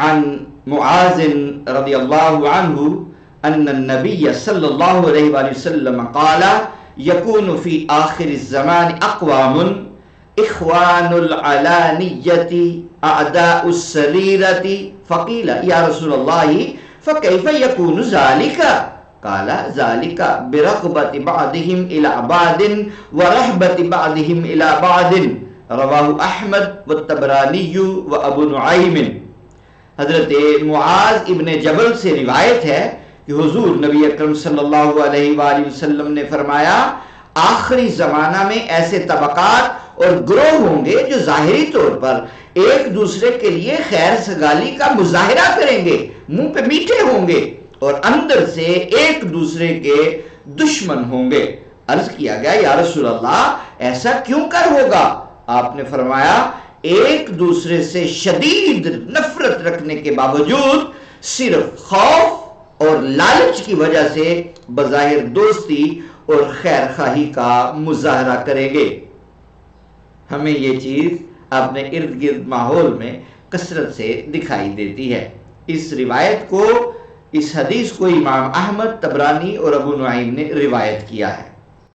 عن معاذ رضي الله عنه أن النبي صلى الله عليه وسلم قال يكون في آخر الزمان أقوام. إخوان العلانية أعداء السريرة فقيل يا رسول الله فكيف يكون ذلك؟ قال ذلك برغبة بعضهم إلى بعض ورهبة بعضهم إلى بعض. رواه أحمد والتبرانی و ابو نعیم حضرت معاذ ابن جبل سے روایت ہے کہ حضور نبی اکرم صلی اللہ علیہ وآلہ وسلم نے فرمایا، آخری زمانہ میں ایسے طبقات اور گروہ ہوں گے جو ظاہری طور پر ایک دوسرے کے لیے خیر سگالی کا مظاہرہ کریں گے، منہ پہ میٹھے ہوں گے اور اندر سے ایک دوسرے کے دشمن ہوں گے۔ عرض کیا گیا، یا رسول اللہ، ایسا کیوں کر ہوگا؟ آپ نے فرمایا ایک دوسرے سے شدید نفرت رکھنے کے باوجود صرف خوف اور لالچ کی وجہ سے بظاہر دوستی اور خیر خواہی کا مظاہرہ کریں گے۔ ہمیں یہ چیز اپنے ارد گرد ماحول میں کثرت سے دکھائی دیتی ہے۔ اس روایت کو، اس حدیث کو امام احمد، تبرانی اور ابو نعیم نے روایت کیا ہے۔